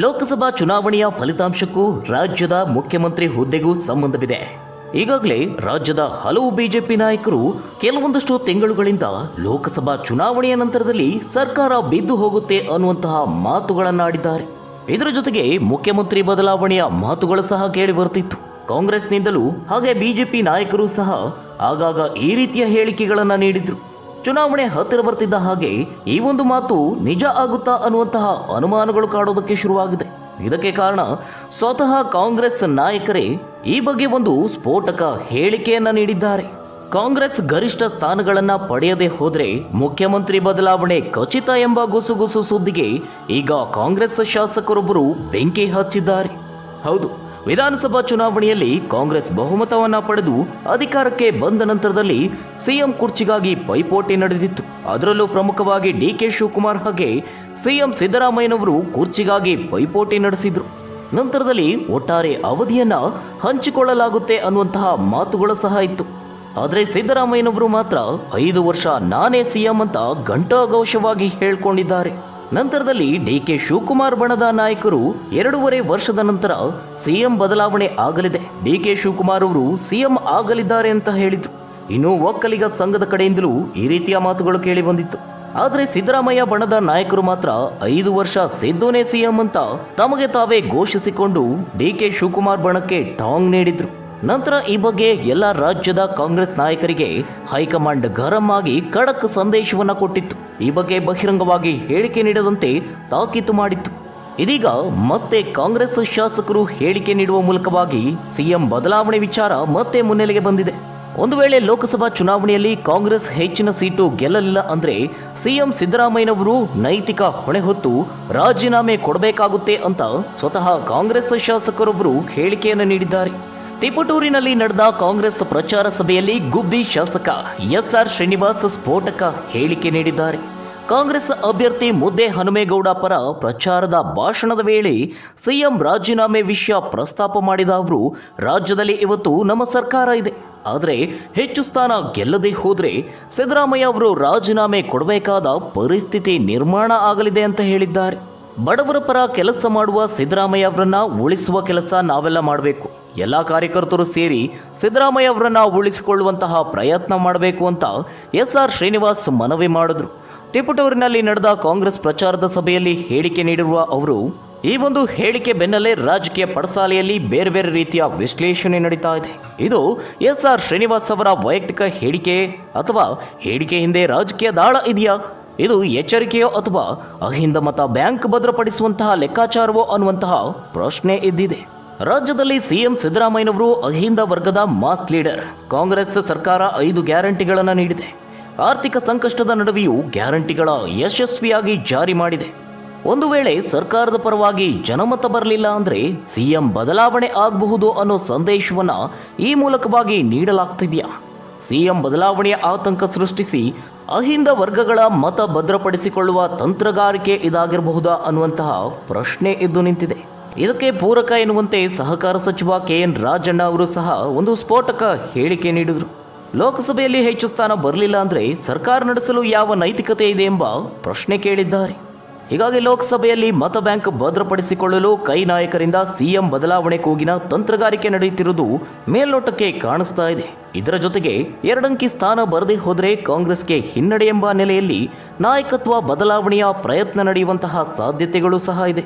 ಲೋಕಸಭಾ ಚುನಾವಣೆಯ ಫಲಿತಾಂಶಕ್ಕೂ ರಾಜ್ಯದ ಮುಖ್ಯಮಂತ್ರಿ ಹುದ್ದೆಗೂ ಸಂಬಂಧವಿದೆ. ಈಗಾಗಲೇ ರಾಜ್ಯದ ಹಲವು ಬಿಜೆಪಿ ನಾಯಕರು ಕೆಲವೊಂದಷ್ಟು ತಿಂಗಳುಗಳಿಂದ ಲೋಕಸಭಾ ಚುನಾವಣೆಯ ನಂತರದಲ್ಲಿ ಸರ್ಕಾರ ಬಿದ್ದು ಹೋಗುತ್ತೆ ಅನ್ನುವಂತಹ ಮಾತುಗಳನ್ನಾಡಿದ್ದಾರೆ. ಇದರ ಜೊತೆಗೆ ಮುಖ್ಯಮಂತ್ರಿ ಬದಲಾವಣೆಯ ಮಾತುಗಳು ಸಹ ಕೇಳಿ ಬರುತ್ತಿತ್ತು. ಕಾಂಗ್ರೆಸ್ನಿಂದಲೂ ಹಾಗೆ ಬಿಜೆಪಿ ನಾಯಕರು ಸಹ ಆಗಾಗ ಈ ರೀತಿಯ ಹೇಳಿಕೆಗಳನ್ನು ನೀಡಿದ್ರು. ಚುನಾವಣೆ ಹತ್ತಿರ ಬರ್ತಿದ್ದ ಹಾಗೆ ಈ ಒಂದು ಮಾತು ನಿಜ ಆಗುತ್ತಾ ಅನ್ನುವಂತಹ ಅನುಮಾನಗಳು ಕಾಡೋದಕ್ಕೆ ಶುರುವಾಗಿದೆ. ಇದಕ್ಕೆ ಕಾರಣ ಸ್ವತಃ ಕಾಂಗ್ರೆಸ್ ನಾಯಕರೇ ಈ ಬಗ್ಗೆ ಒಂದು ಸ್ಫೋಟಕ ಹೇಳಿಕೆಯನ್ನ ನೀಡಿದ್ದಾರೆ. ಕಾಂಗ್ರೆಸ್ ಗರಿಷ್ಠ ಸ್ಥಾನಗಳನ್ನ ಪಡೆಯದೆ ಹೋದರೆ ಮುಖ್ಯಮಂತ್ರಿ ಬದಲಾವಣೆ ಖಚಿತ ಎಂಬ ಗುಸುಗುಸು ಸುದ್ದಿಗೆ ಈಗ ಕಾಂಗ್ರೆಸ್ ಶಾಸಕರೊಬ್ಬರು ಬೆಂಕಿ ಹಚ್ಚಿದ್ದಾರೆ. ಹೌದು ವಿಧಾನಸಭಾ ಚುನಾವಣೆಯಲ್ಲಿ ಕಾಂಗ್ರೆಸ್ ಬಹುಮತವನ್ನ ಪಡೆದು ಅಧಿಕಾರಕ್ಕೆ ಬಂದ ನಂತರದಲ್ಲಿ ಸಿಎಂ ಕುರ್ಚಿಗಾಗಿ ಪೈಪೋಟಿ ನಡೆದಿತ್ತು. ಅದರಲ್ಲೂ ಪ್ರಮುಖವಾಗಿ ಡಿ ಕೆ ಶಿವಕುಮಾರ್ ಹಾಗೆ ಸಿಎಂ ಸಿದ್ದರಾಮಯ್ಯನವರು ಕುರ್ಚಿಗಾಗಿ ಪೈಪೋಟಿ ನಡೆಸಿದ್ರು. ನಂತರದಲ್ಲಿ ಒಟ್ಟಾರೆ ಅವಧಿಯನ್ನ ಹಂಚಿಕೊಳ್ಳಲಾಗುತ್ತೆ ಅನ್ನುವಂತಹ ಮಾತುಗಳು ಸಹ ಇತ್ತು. ಆದರೆ ಸಿದ್ದರಾಮಯ್ಯನವರು ಮಾತ್ರ ಐದು ವರ್ಷ ನಾನೇ ಸಿಎಂ ಅಂತ ಘಂಟಾಘೋಷವಾಗಿ ಹೇಳ್ಕೊಂಡಿದ್ದಾರೆ. ನಂತರದಲ್ಲಿ ಡಿ ಕೆ ಶಿವಕುಮಾರ್ ಬಣದ ನಾಯಕರು ಎರಡೂವರೆ ವರ್ಷದ ನಂತರ ಸಿಎಂ ಬದಲಾವಣೆ ಆಗಲಿದೆ. ಡಿ ಕೆ ಶಿವಕುಮಾರ್ ಅವರು ಸಿಎಂ ಆಗಲಿದ್ದಾರೆ ಅಂತ ಹೇಳಿದ್ರು. ಇನ್ನು ಒಕ್ಕಲಿಗ ಸಂಘದ ಕಡೆಯಿಂದಲೂ ಈ ರೀತಿಯ ಮಾತುಗಳು ಕೇಳಿ ಬಂದಿತ್ತು. ಆದರೆ ಸಿದ್ದರಾಮಯ್ಯ ಬಣದ ನಾಯಕರು ಮಾತ್ರ ಐದು ವರ್ಷ ಸಿದ್ದೋನೇ ಸಿಎಂ ಅಂತ ತಮಗೆ ತಾವೇ ಘೋಷಿಸಿಕೊಂಡು ಡಿ ಕೆ ಶಿವಕುಮಾರ್ ಬಣಕ್ಕೆ ಟಾಂಗ್ ನೀಡಿದ್ರು. ನಂತರ ಈ ಬಗ್ಗೆ ಎಲ್ಲ ರಾಜ್ಯದ ಕಾಂಗ್ರೆಸ್ ನಾಯಕರಿಗೆ ಹೈಕಮಾಂಡ್ ಗರಂ ಆಗಿ ಖಡಕ್ ಸಂದೇಶವನ್ನು ಕೊಟ್ಟಿತ್ತು. ಈ ಬಗ್ಗೆ ಬಹಿರಂಗವಾಗಿ ಹೇಳಿಕೆ ನೀಡದಂತೆ ತಾಕೀತು ಮಾಡಿತ್ತು. ಇದೀಗ ಮತ್ತೆ ಕಾಂಗ್ರೆಸ್ ಶಾಸಕರು ಹೇಳಿಕೆ ನೀಡುವ ಮೂಲಕವಾಗಿ ಸಿಎಂ ಬದಲಾವಣೆ ವಿಚಾರ ಮತ್ತೆ ಮುನ್ನೆಲೆಗೆ ಬಂದಿದೆ. ಒಂದು ವೇಳೆ ಲೋಕಸಭಾ ಚುನಾವಣೆಯಲ್ಲಿ ಕಾಂಗ್ರೆಸ್ ಹೆಚ್ಚಿನ ಸೀಟು ಗೆಲ್ಲಲಿಲ್ಲ ಅಂದ್ರೆ ಸಿಎಂ ಸಿದ್ದರಾಮಯ್ಯನವರು ನೈತಿಕ ಹೊಣೆ ಹೊತ್ತು ರಾಜೀನಾಮೆ ಕೊಡಬೇಕಾಗುತ್ತೆ ಅಂತ ಸ್ವತಃ ಕಾಂಗ್ರೆಸ್ ಶಾಸಕರೊಬ್ಬರು ಹೇಳಿಕೆಯನ್ನು ನೀಡಿದ್ದಾರೆ. ತಿಪಟೂರಿನಲ್ಲಿ ನಡೆದ ಕಾಂಗ್ರೆಸ್ ಪ್ರಚಾರ ಸಭೆಯಲ್ಲಿ ಗುಬ್ಬಿ ಶಾಸಕ ಎಸ್ಆರ್ ಶ್ರೀನಿವಾಸ್ ಸ್ಫೋಟಕ ಹೇಳಿಕೆ ನೀಡಿದ್ದಾರೆ. ಕಾಂಗ್ರೆಸ್ ಅಭ್ಯರ್ಥಿ ಮುದ್ದೆ ಹನುಮೇಗೌಡ ಪರ ಪ್ರಚಾರದ ಭಾಷಣದ ವೇಳೆ ಸಿಎಂ ರಾಜೀನಾಮೆ ವಿಷಯ ಪ್ರಸ್ತಾಪ ಮಾಡಿದ ಅವರು, ರಾಜ್ಯದಲ್ಲಿ ಇವತ್ತು ನಮ್ಮ ಸರ್ಕಾರ ಇದೆ. ಆದರೆ ಹೆಚ್ಚು ಸ್ಥಾನ ಗೆಲ್ಲದೆ ಹೋದರೆ ಸಿದ್ದರಾಮಯ್ಯ ಅವರು ರಾಜೀನಾಮೆ ಕೊಡಬೇಕಾದ ಪರಿಸ್ಥಿತಿ ನಿರ್ಮಾಣ ಆಗಲಿದೆ ಅಂತ ಹೇಳಿದ್ದಾರೆ. ಬಡವರ ಪರ ಕೆಲಸ ಮಾಡುವ ಸಿದ್ದರಾಮಯ್ಯ ಅವರನ್ನ ಉಳಿಸುವ ಕೆಲಸ ನಾವೆಲ್ಲ ಮಾಡಬೇಕು. ಎಲ್ಲ ಕಾರ್ಯಕರ್ತರು ಸೇರಿ ಸಿದ್ದರಾಮಯ್ಯ ಅವರನ್ನ ಉಳಿಸಿಕೊಳ್ಳುವಂತಹ ಪ್ರಯತ್ನ ಮಾಡಬೇಕು ಅಂತ ಎಸ್ ಆರ್ ಶ್ರೀನಿವಾಸ್ ಮನವಿ ಮಾಡಿದ್ರು. ತಿಪಟೂರಿನಲ್ಲಿ ನಡೆದ ಕಾಂಗ್ರೆಸ್ ಪ್ರಚಾರದ ಸಭೆಯಲ್ಲಿ ಹೇಳಿಕೆ ನೀಡಿರುವ ಅವರು, ಈ ಒಂದು ಹೇಳಿಕೆ ಬೆನ್ನಲ್ಲೇ ರಾಜಕೀಯ ಪಡಸಾಲೆಯಲ್ಲಿ ಬೇರೆ ಬೇರೆ ರೀತಿಯ ವಿಶ್ಲೇಷಣೆ ನಡೀತಾ ಇದೆ. ಇದು ಎಸ್ ಆರ್ ಶ್ರೀನಿವಾಸ್ ಅವರ ವೈಯಕ್ತಿಕ ಹೇಳಿಕೆ ಅಥವಾ ಹೇಳಿಕೆ ಹಿಂದೆ ರಾಜಕೀಯ ದಾಳ ಇದೆಯಾ? ಇದು ಎಚ್ಚರಿಕೆಯೋ ಅಥವಾ ಅಹಿಂದ ಮತ ಬ್ಯಾಂಕ್ ಭದ್ರಪಡಿಸುವಂತಹ ಲೆಕ್ಕಾಚಾರವೋ ಅನ್ನುವಂತಹ ಪ್ರಶ್ನೆ ಇದ್ದಿದೆ. ರಾಜ್ಯದಲ್ಲಿ ಸಿಎಂ ಸಿದ್ದರಾಮಯ್ಯನವರು ಅಹಿಂದ ವರ್ಗದ ಮಾಸ್ ಲೀಡರ್. ಕಾಂಗ್ರೆಸ್ ಸರ್ಕಾರ ಐದು ಗ್ಯಾರಂಟಿಗಳನ್ನು ನೀಡಿದೆ. ಆರ್ಥಿಕ ಸಂಕಷ್ಟದ ನಡುವೆಯೂ ಗ್ಯಾರಂಟಿಗಳ ಯಶಸ್ವಿಯಾಗಿ ಜಾರಿ ಮಾಡಿದೆ. ಒಂದು ವೇಳೆ ಸರ್ಕಾರದ ಪರವಾಗಿ ಜನಮತ ಬರಲಿಲ್ಲ ಅಂದರೆ ಸಿಎಂ ಬದಲಾವಣೆ ಆಗಬಹುದು ಅನ್ನೋ ಸಂದೇಶವನ್ನು ಈ ಮೂಲಕವಾಗಿ ನೀಡಲಾಗ್ತಿದೆಯಾ? ಸಿಎಂ ಬದಲಾವಣೆಯ ಆತಂಕ ಸೃಷ್ಟಿಸಿ ಅಹಿಂದ ವರ್ಗಗಳ ಮತ ಭದ್ರಪಡಿಸಿಕೊಳ್ಳುವ ತಂತ್ರಗಾರಿಕೆ ಇದಾಗಿರಬಹುದಾ ಅನ್ನುವಂತಹ ಪ್ರಶ್ನೆ ಎದ್ದು ನಿಂತಿದೆ. ಇದಕ್ಕೆ ಪೂರಕ ಎನ್ನುವಂತೆ ಸಹಕಾರ ಸಚಿವ ಕೆ ಎನ್ ರಾಜಣ್ಣ ಅವರು ಸಹ ಒಂದು ಸ್ಫೋಟಕ ಹೇಳಿಕೆ ನೀಡಿದರು. ಲೋಕಸಭೆಯಲ್ಲಿ ಹೆಚ್ಚು ಸ್ಥಾನ ಬರಲಿಲ್ಲ ಅಂದರೆ ಸರ್ಕಾರ ನಡೆಸಲು ಯಾವ ನೈತಿಕತೆ ಇದೆ ಎಂಬ ಪ್ರಶ್ನೆ ಕೇಳಿದ್ದಾರೆ. ಹೀಗಾಗಿ ಲೋಕಸಭೆಯಲ್ಲಿ ಮತ ಬ್ಯಾಂಕ್ ಭದ್ರಪಡಿಸಿಕೊಳ್ಳಲು ಕೈ ನಾಯಕರಿಂದ ಸಿಎಂ ಬದಲಾವಣೆ ಕೂಗಿನ ತಂತ್ರಗಾರಿಕೆ ನಡೆಯುತ್ತಿರುವುದು ಮೇಲ್ನೋಟಕ್ಕೆ ಕಾಣಿಸ್ತಾ ಇದೆ. ಇದರ ಜೊತೆಗೆ ಎರಡಂಕಿ ಸ್ಥಾನ ಬರದೇ ಹೋದರೆ ಕಾಂಗ್ರೆಸ್ಗೆ ಹಿನ್ನಡೆ ಎಂಬ ನೆಲೆಯಲ್ಲಿ ನಾಯಕತ್ವ ಬದಲಾವಣೆಯ ಪ್ರಯತ್ನ ನಡೆಯುವಂತಹ ಸಾಧ್ಯತೆಗಳು ಸಹ ಇದೆ.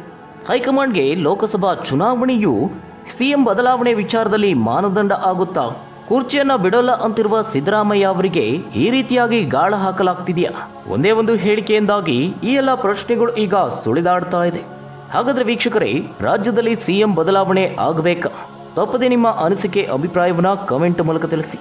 ಹೈಕಮಾಂಡ್ಗೆ ಲೋಕಸಭಾ ಚುನಾವಣೆಯು ಸಿಎಂ ಬದಲಾವಣೆ ವಿಚಾರದಲ್ಲಿ ಮಾನದಂಡ ಆಗುತ್ತಾ ಕುರ್ಚಿಯನ್ನ ಬಿಡೋಲ್ಲ ಅಂತಿರುವ ಸಿದ್ದರಾಮಯ್ಯ ಅವರಿಗೆ ಈ ರೀತಿಯಾಗಿ ಗಾಳ ಹಾಕಲಾಗ್ತಿದೆಯಾ? ಒಂದೇ ಒಂದು ಹೇಳಿಕೆಯಿಂದಾಗಿ ಈ ಎಲ್ಲ ಪ್ರಶ್ನೆಗಳು ಈಗ ಸುಳಿದಾಡ್ತಾ ಇದೆ. ಹಾಗಾದ್ರೆ ವೀಕ್ಷಕರೇ, ರಾಜ್ಯದಲ್ಲಿ ಸಿಎಂ ಬದಲಾವಣೆ ಆಗಬೇಕಾ? ತಪ್ಪದೆ ನಿಮ್ಮ ಅನಿಸಿಕೆ, ಅಭಿಪ್ರಾಯವನ್ನ ಕಮೆಂಟ್ ಮೂಲಕ ತಿಳಿಸಿ.